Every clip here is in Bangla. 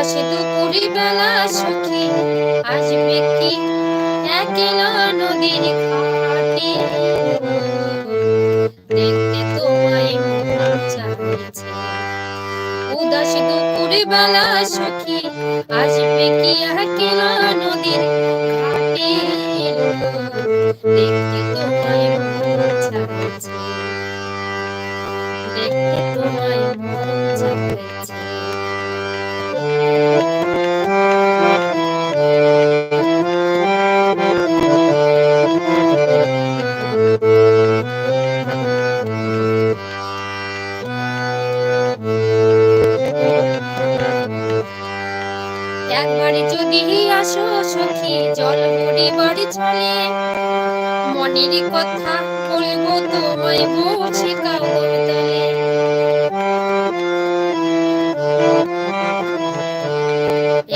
উদাস দুপুরি বেলা সখী। আসবে কি? একলা নদীর ঘাটে। দেখতে তোমায় চাইছে। উদাস দুপুরি বেলা সখী। আসবে কি? একলা নদীর ঘাটে। দেখতে তোমায় চাইছে। দেখতে তোমায় একবারে যদি আসো সখী, জল বাড়ি চলে। মনের কথা বলব তোমায় বসে কাগর তলে।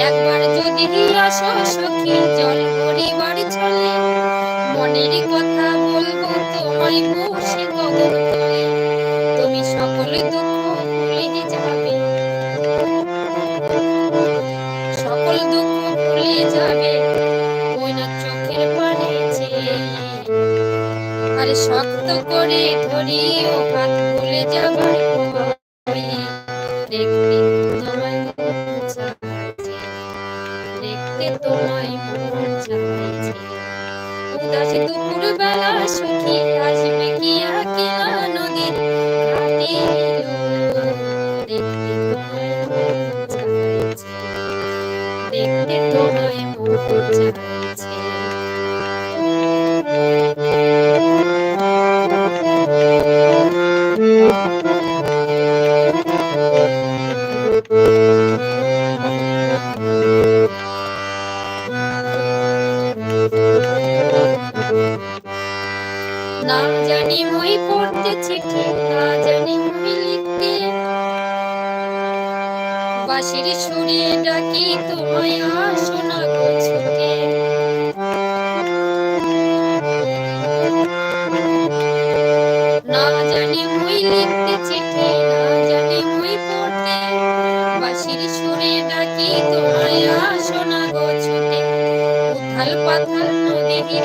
একবার যদি আসো সখী, জল বাড়ি চলে। মনের কথা বলব তোমায় বসে কাগর শক্ত করে ধরিও হাত ভুলে যাবার। দেখতে তোমায় মন চাইছে, দেখতে তোমায় মন চাইছে। উদাস দুপুর বেলা সখী আসবে কি একলা জানি মই পড়তে চিঠি না জানি মই লিখতে। বাঁশির সুরে ডাকি তোমায় আসো না গো ছুটে না জানি মই লিখতে চিঠি না জানি মই পড়তে। বাঁশির সুরে ডাকি তোমায় আসো না গো ছুটে উথাল পাথাল নদীর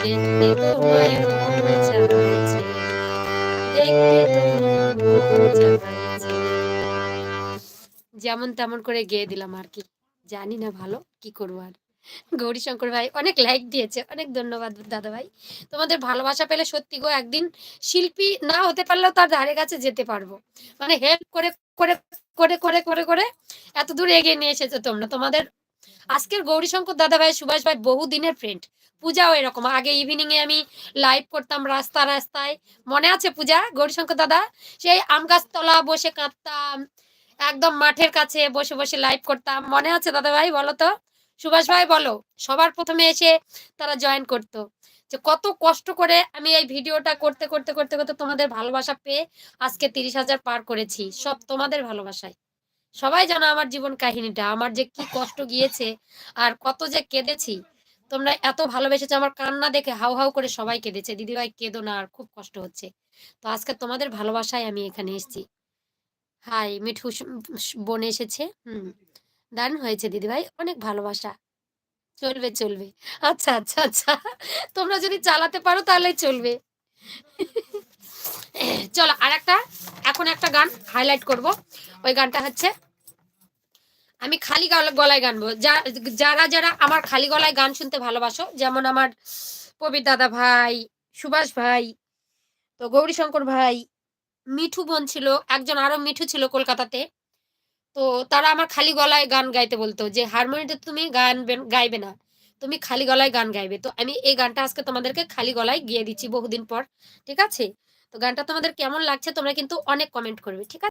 মন মন যেমন তেমন করে গেয়ে দিলাম আর কি। জানি না ভালো, কি করব আর? গৌরী শঙ্কর ভাই অনেক লাইক দিয়েছে, অনেক ধন্যবাদ দাদা ভাই। তোমাদের ভালোবাসা পেলে সত্যি গো, একদিন শিল্পী না হতে পারলেও তার ধারে কাছে যেতে পারব। মানে হেল্প করে করে করে করে করে করে এত দূর এগিয়ে নিয়ে এসেছ তোমরা। তোমাদের আজকের গৌরী শঙ্কর দাদা ভাই, সুভাষ ভাই বহু দিনের ফ্রেন্ড পূজাও এরকম। আগে ইভিনিং এ আমি লাইভ করতাম রাস্তা রাস্তায়। মনে আছে পূজা? গৌরীশঙ্কর দাদা? সেই আম গাছ তলা বসে কাঁদতাম। একদম মাঠের কাছে বসে বসে লাইভ করতাম। মনে আছে দাদা ভাই বলো তো? সুভাষ ভাই, বলো? সবার প্রথমে এসে তারা জয়েন করতো। যে কত কষ্ট করে আমি এই ভিডিওটা করতে করতে করতে করতে তোমাদের ভালোবাসা পেয়ে আজকে তিরিশ হাজার পার করেছি। সব তোমাদের ভালোবাসায়। সবাই জানো আমার জীবন কাহিনীটা, আমার যে কি কষ্ট গিয়েছে আর কত যে কেঁদেছি। তোমরা এত ভালোবেসেছো, আমার কান্না দেখে হাউ হাউ করে সবাই কেঁদেছে। দিদি ভাই কেঁদো না, আর খুব কষ্ট হচ্ছে। তো আজকে তোমাদের ভালোবাসায় আমি এখানে এসেছি। হাই, মিঠু বোন এসেছে। হুম দান হয়েছে দিদি ভাই অনেক ভালোবাসা। চলবে চলবে। আচ্ছা আচ্ছা আচ্ছা তোমরা যদি চালাতে পারো তাহলে চলবে। চলো আর একটা এখন একটা গান হাইলাইট করব। ওই গানটা হচ্ছে আমি খালি গলা- গলায় গানবো। যারা যারা আমার খালি গলায় গান শুনতে ভালোবাসো, যেমন আমার প্রবীর দাদা ভাই, সুভাষ ভাই, তো গৌরী শঙ্কর ভাই, মিঠু বোন ছিল, একজন আরও মিঠু ছিল কলকাতাতে, তো তারা আমার খালি গলায় গান গাইতে বলতো যে, হারমোনিতে তুমি গান গাইবে না, তুমি খালি গলায় গান গাইবে। তো আমি এই গানটা আজকে তোমাদেরকে খালি গলায় গিয়ে দিচ্ছি বহুদিন পর, ঠিক আছে? তো গানটা তোমাদের কেমন লাগছে তোমরা কিন্তু অনেক কমেন্ট করবে, ঠিক আছে?